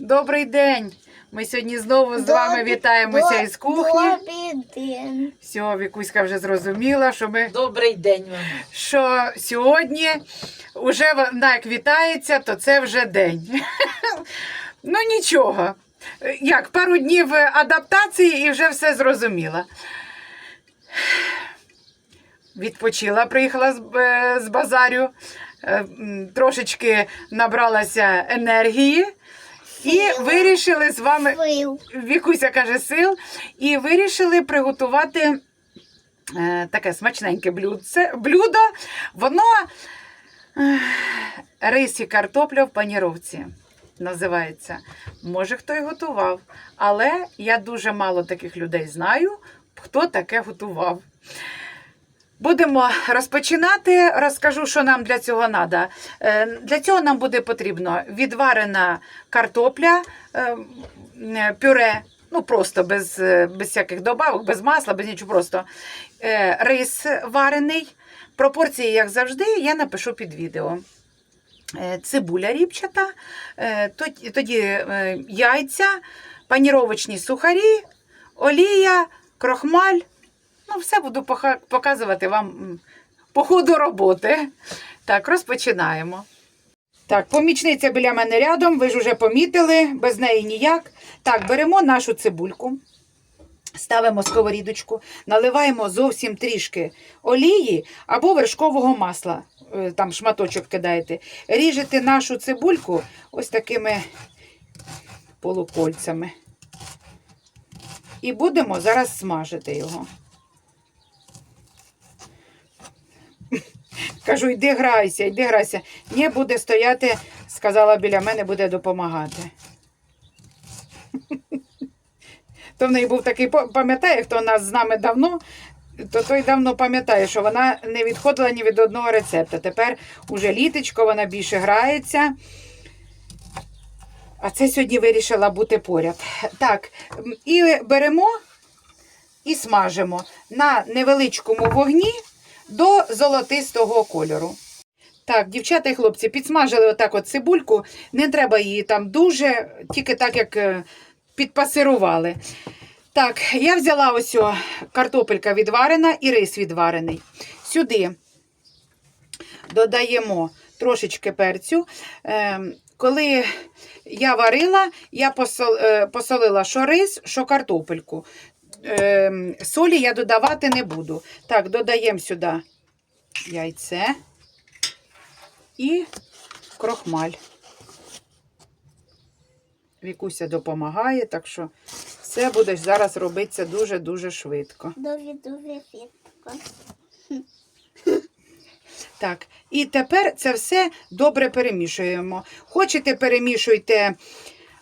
Добрий день! Ми сьогодні знову з вами вітаємося із кухні. Добрий день. Все, Вікуська вже зрозуміла, що ми Добрий день вам. що сьогодні вже вона як вітається, то це вже день. ну нічого. Як пару днів адаптації і вже все зрозуміла. Відпочила, приїхала з, е, з базарю, е, трошечки набралася енергії і вирішили з вами. Сил. Вікуся каже сил, і вирішили приготувати е, таке смачненьке блюдце, блюдо. Воно е, рис і картопля в паніровці називається. Може, хто і готував, але я дуже мало таких людей знаю, хто таке готував. Будемо розпочинати. Розкажу, що нам для цього треба. Для цього нам буде потрібно відварена картопля, е, пюре, ну просто без, е, без всяких добавок, без масла, без нічого просто. Е, Рис варений. Пропорції, як завжди, я напишу під відео. Е, Цибуля ріпчата, е, тоді- е, яйця, паніровочні сухарі, олія, крохмаль. Ну, все буду показувати вам по ходу роботи. Так, розпочинаємо. Так, помічниця біля мене рядом, ви ж вже помітили, без неї ніяк. Так, беремо нашу цибульку, ставимо сковорідочку, наливаємо зовсім трішки олії або вершкового масла. е, Там шматочок кидаєте. Ріжете нашу цибульку ось такими полукольцями. І будемо зараз смажити його. Кажу, йди грайся, йди грайся. Ні, буде стояти, сказала біля мене, буде допомагати. То в неї був такий, пам'ятає, хто нас з нами давно, то той давно пам'ятає, що вона не відходила ні від одного рецепта. Тепер уже літочко, вона більше грається. А це сьогодні вирішила бути поряд. Так, і беремо і смажимо на невеличкому вогні до золотистого кольору. Так, дівчата і хлопці, підсмажили отак от цибульку. Не треба її там дуже, тільки так, як е, підпасирували. Так, я взяла ось о, картопелька відварена і рис відварений. Сюди додаємо трошечки перцю. Ем, Коли я варила, я е, посолила що рис, що картопельку. Ем, Солі я додавати не буду. Так, додаємо сюди яйце і крохмаль. Вікуся допомагає, так що все буде зараз робитися дуже-дуже швидко. Дуже дуже фітко. Так, і тепер це все добре перемішуємо. Хочете, перемішуйте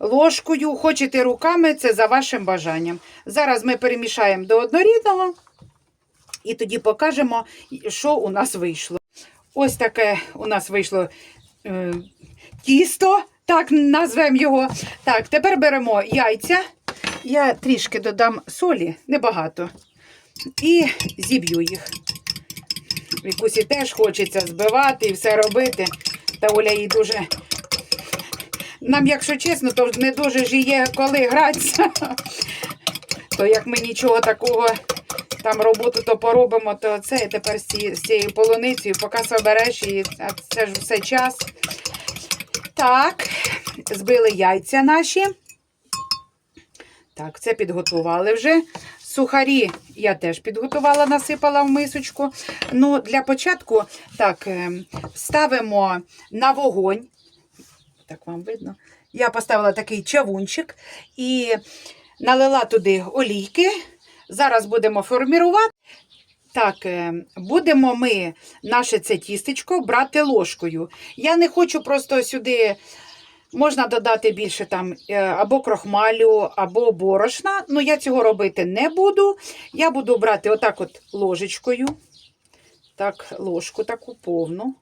ложкою, хочете руками, це за вашим бажанням. Зараз ми перемішаємо до однорідного і тоді покажемо, що у нас вийшло. Ось таке у нас вийшло е, тісто, так назвемо його. Так, тепер беремо яйця. Я трішки додам солі, небагато. І зіб'ю їх. Вікусі теж хочеться збивати і все робити. Та Оля їй дуже. Нам, якщо чесно, то не дуже ж є коли гратися. То як ми нічого такого там роботу то поробимо, то це тепер з цією, полуницею, поки собереш її, це ж все час. Так, збили яйця наші. Так, це підготували вже. Сухарі я теж підготувала, насипала в мисочку. Ну, для початку так, е, ставимо на вогонь. Так вам видно. Я поставила такий чавунчик і налила туди олійки. Зараз будемо формірувати. Так, е, будемо ми наше це тістечко брати ложкою. Я не хочу просто сюди. Можна додати більше там е, або крохмалю, або борошна. Ну, я цього робити не буду. Я буду брати отак от ложечкою. Так, ложку таку повну.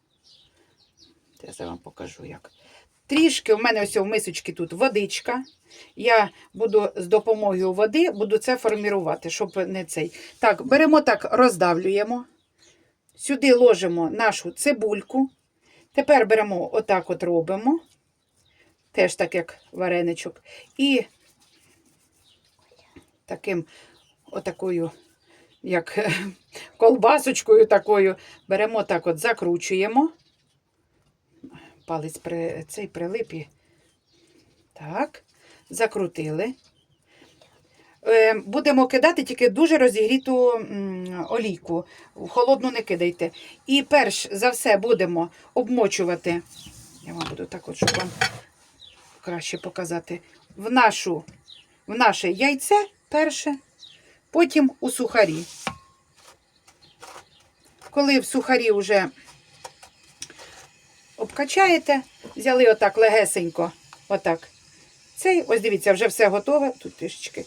Я вам покажу як. Трішки в мене ось в мисочці тут водичка. Я буду з допомогою води буду це формірувати, щоб не цей. Так, беремо так, роздавлюємо. Сюди ложимо нашу цибульку. Тепер беремо отак от робимо. теж так як вареничок. І таким отакою, як колбасочкою такою, беремо так от, закручуємо. Палець при, цей прилипі. Так, закрутили. Е, Будемо кидати тільки дуже розігріту олійку. Холодну не кидайте. І перш за все будемо обмочувати. Я вам буду так, от, щоб вам краще показати. В, нашу, в наше яйце перше, потім у сухарі. Коли в сухарі вже обкачаєте, взяли отак легесенько, отак. Цей, ось дивіться, вже все готове. Тут трішечки.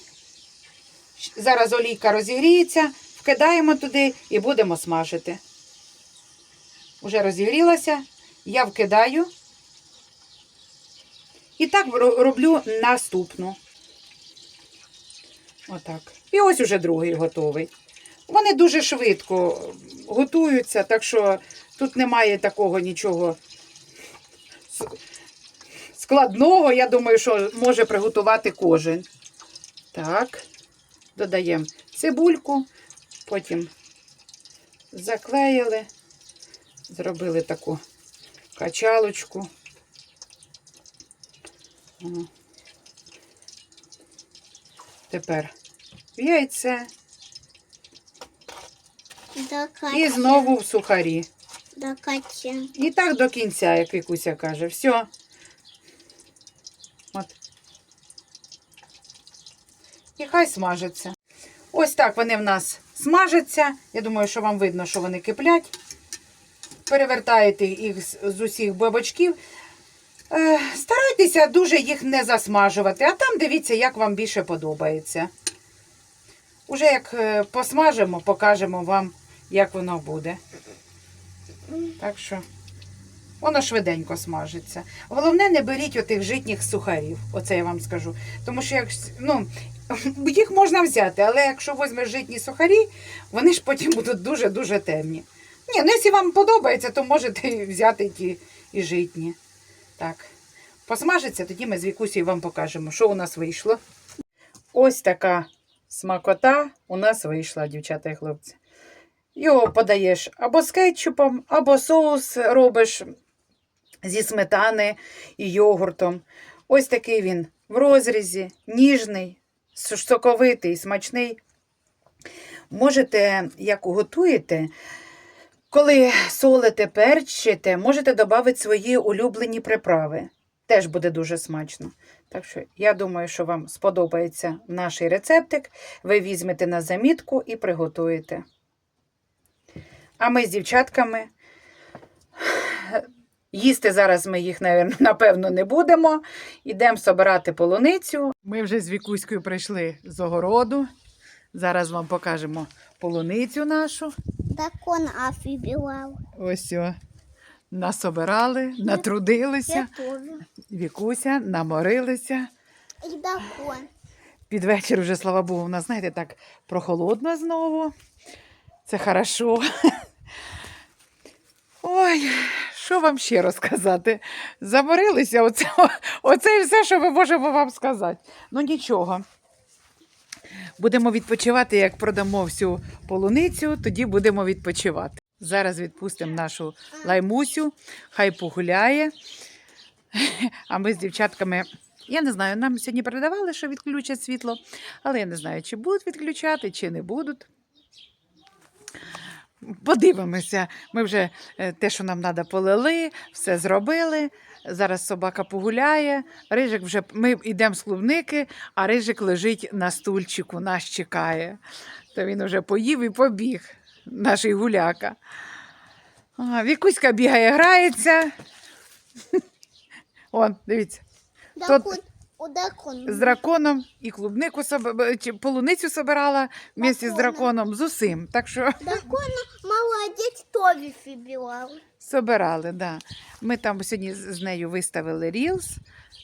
Зараз олійка розігріється, вкидаємо туди і будемо смажити. Уже розігрілася, я вкидаю. І так роблю наступну. Отак. І ось уже другий готовий. Вони дуже швидко готуються, так що тут немає такого нічого складного. Я думаю, що може приготувати кожен. Так, додаємо цибульку, потім заклеїли, зробили таку качалочку. Тепер яйце і знову в сухарі. Докача. І так до кінця, як Вікуся каже. Все. От. І хай смажаться. Ось так вони в нас смажаться. Я думаю, що вам видно, що вони киплять. Перевертаєте їх з усіх бабочків. Е, старайтеся дуже їх не засмажувати, а там дивіться, як вам більше подобається. Уже як е, посмажимо, покажемо вам, як воно буде. Так що воно швиденько смажиться. Головне, не беріть отих житніх сухарів. Оце я вам скажу. Тому що як, ну, їх можна взяти, але якщо візьмеш житні сухарі, вони ж потім будуть дуже-дуже темні. Ні, ну якщо вам подобається, то можете взяти ті і житні. Так. Посмажиться, тоді ми з Вікусією вам покажемо, що у нас вийшло. Ось така смакота у нас вийшла, дівчата і хлопці. Його подаєш або з кетчупом, або соус робиш зі сметани і йогуртом. Ось такий він в розрізі, ніжний, соковитий, смачний. Можете, як готуєте, коли солите, перчите, можете додати свої улюблені приправи. Теж буде дуже смачно. Так що я думаю, що вам сподобається наш рецептик. Ви візьмете на замітку і приготуєте. А ми з дівчатками. Їсти зараз ми їх, напевно, не будемо. Ідемо собирати полуницю. Ми вже з Вікуською прийшли з огороду. Зараз вам покажемо полуницю нашу. Дакон афібілав. Ось о. Насобирали, натрудилися. Я. Вікуся, наморилися. І дакон. Під вечір вже, слава Богу, у нас, знаєте, так прохолодно знову. Це хорошо. Ой, що вам ще розказати? Заморилися, оце, оце і все, що ми можемо вам сказати. Ну нічого. Будемо відпочивати, як продамо всю полуницю, тоді будемо відпочивати. Зараз відпустимо нашу лаймусю, хай погуляє. А ми з дівчатками, я не знаю, нам сьогодні передавали, що відключать світло, але я не знаю, чи будуть відключати, чи не будуть. Подивимося. Ми вже е, те, що нам треба, полили, все зробили. Зараз собака погуляє. Рижик вже ми йдемо з клубники, а рижик лежить на стульчику, нас чекає. То він вже поїв і побіг, наш гуляка. А, Вікуська бігає, грається. Он, дивіться, Дакон. З драконом і клубнику соб- чи полуницю собирала вместе з драконом, з усім. Так що Дакон молодець теж фібілав. собирали, да. Ми там сьогодні з з нею виставили рілс.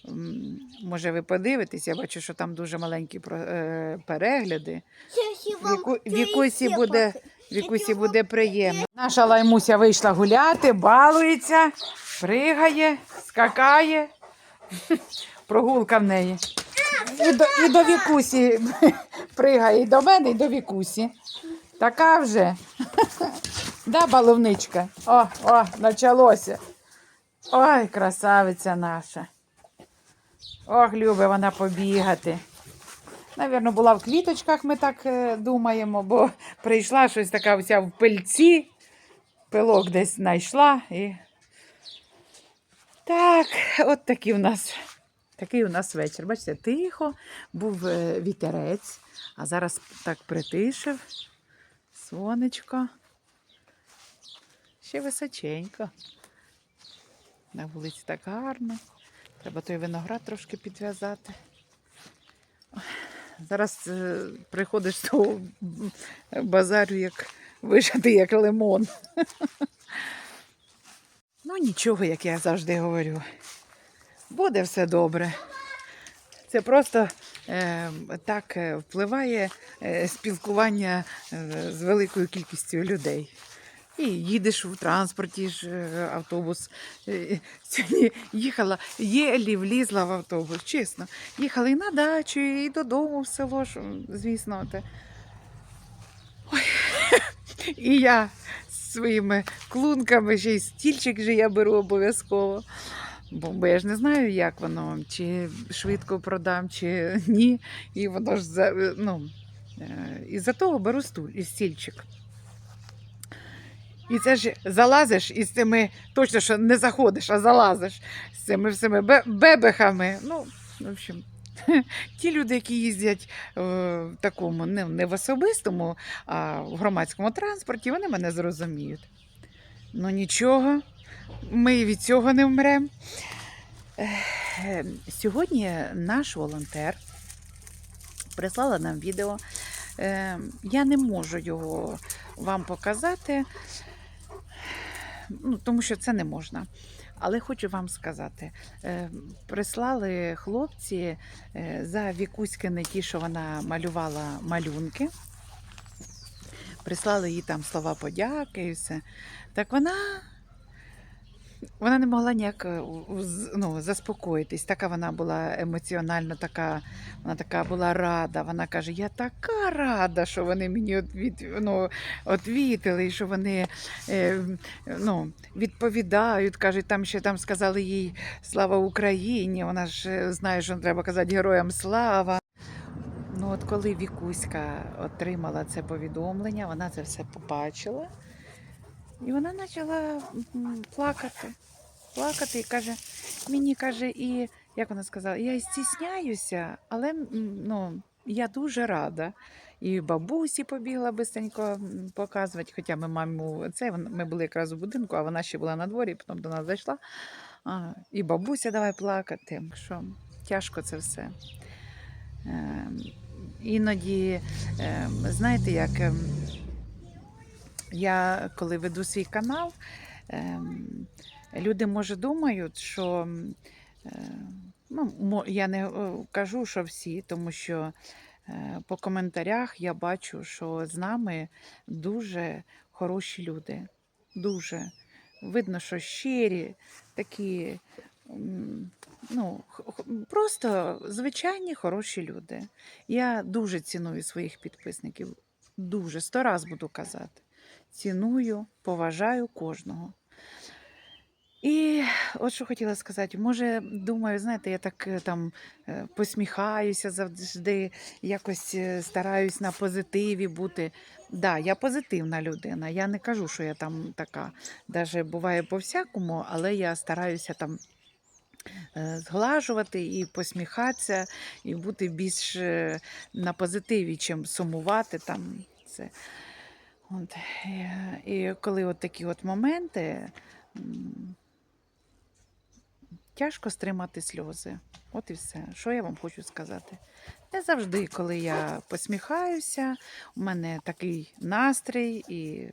М, Може, ви подивитесь, я бачу, що там дуже маленькі про- е, перегляди. Віку, Вікусі буде, Вікусі буде приємно. Наша лаймуся вийшла гуляти, балується, пригає, скакає, Прогулка в неї. І до, і до вікусі пригає, і до мене, і до вікусі. Така вже. Да, баловничка? О, о, почалося. Ой, красавиця наша. Ох, любить вона побігати. Навірно, була в квіточках, ми так е, думаємо, бо прийшла щось така вся в пильці. Пилок десь знайшла і. Так, от такий у нас, такий у нас вечір. Бачите, тихо, був е, вітерець, а зараз так притишив. Сонечко. Ще височенько. На вулиці так гарно. Треба той виноград трошки підв'язати. Зараз е, приходиш з того базарю, як вижати, як лимон. Ну, нічого, як я завжди говорю. Буде все добре. Це просто е, так е, впливає е, спілкування е, з великою кількістю людей. І їдеш в транспорті ж е, автобус. Сьогодні їхала, єлі влізла в автобус, чесно. Їхала і на дачу, і додому в село, звісно. Те. Ой. І я з своїми клунками, ще й стільчик же я беру обов'язково. Бо, бо я ж не знаю, як воно, чи швидко продам, чи ні. І воно ж за, ну, е, із-за того беру стуль і стільчик. І це ж залазиш із цими, точно що не заходиш, а залазиш з цими всіми бебехами. Ну, в общем, ті люди, які їздять е, в такому, не в особистому, а в громадському транспорті, вони мене зрозуміють. Ну нічого, ми від цього не вмремо. Сьогодні наш волонтер прислала нам відео. Е, Я не можу його вам показати, ну, тому що це не можна. Але хочу вам сказати: е, прислали хлопці е, за Вікуськини ті, що вона малювала малюнки. Прислали їй там слова подяки і все. Так вона, вона не могла ніяк е, ну, заспокоїтись. Така вона була емоціонально, така, вона така була рада. Вона каже: Я така рада, що вони мені от від, ну, відвітили, що вони е, ну, відповідають. Кажуть, там ще там сказали їй слава Україні. Вона ж е, знає, що треба казати героям слава. Ну, от коли Вікуська отримала це повідомлення, вона це все побачила. І вона почала плакати. Плакати і каже, мені каже, і як вона сказала, я стісняюся, але ну, я дуже рада. І бабусі побігла бистренько показувати, хоча ми маму це ми були якраз у будинку, а вона ще була на дворі, потім до нас зайшла. А, і бабуся давай плакати. Що тяжко це все. Ем, іноді, ем, знаєте, як ем, я коли веду свій канал, ем, люди може думають, що е, ну, я не е, кажу, що всі, тому що е, по коментарях я бачу, що з нами дуже хороші люди. Дуже. Видно, що щирі, такі. Ну, просто звичайні хороші люди. Я дуже ціную своїх підписників. Дуже сто раз буду казати. Ціную, поважаю кожного. І от що хотіла сказати, може, думаю, знаєте, я так е, там е, посміхаюся завжди, якось е, стараюсь на позитиві бути. Да, я позитивна людина. Я не кажу, що я там така. Даже буває по-всякому, але я стараюся там зглажувати і посміхатися, і бути більш на позитиві, чим сумувати там. Це. От. е, І коли от такі от моменти, тяжко стримати сльози. От і все. Що я вам хочу сказати? Не завжди, коли я посміхаюся, у мене такий настрій, і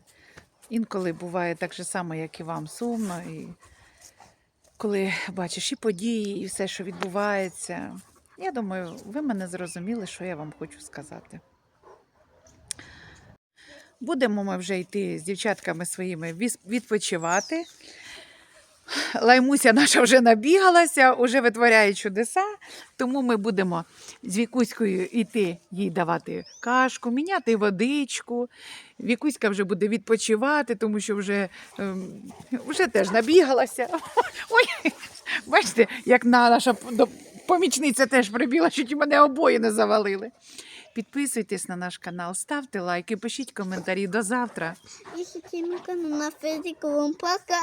інколи буває так же само, як і вам, сумно. І коли бачиш і події, і все, що відбувається. Я думаю, ви мене зрозуміли, що я вам хочу сказати. Будемо ми вже йти з дівчатками своїми відпочивати. Лаймуся наша вже набігалася, вже витворяє чудеса, тому ми будемо з Вікуською йти їй давати кашку, міняти водичку. Вікуська вже буде відпочивати, тому що вже, ем, вже теж набігалася. Ой, бачите, як на- наша помічниця теж прибіла, що ті мене обоє не завалили. Підписуйтесь на наш канал, ставте лайки, пишіть коментарі. До завтра. Если канал на Федиковом пока.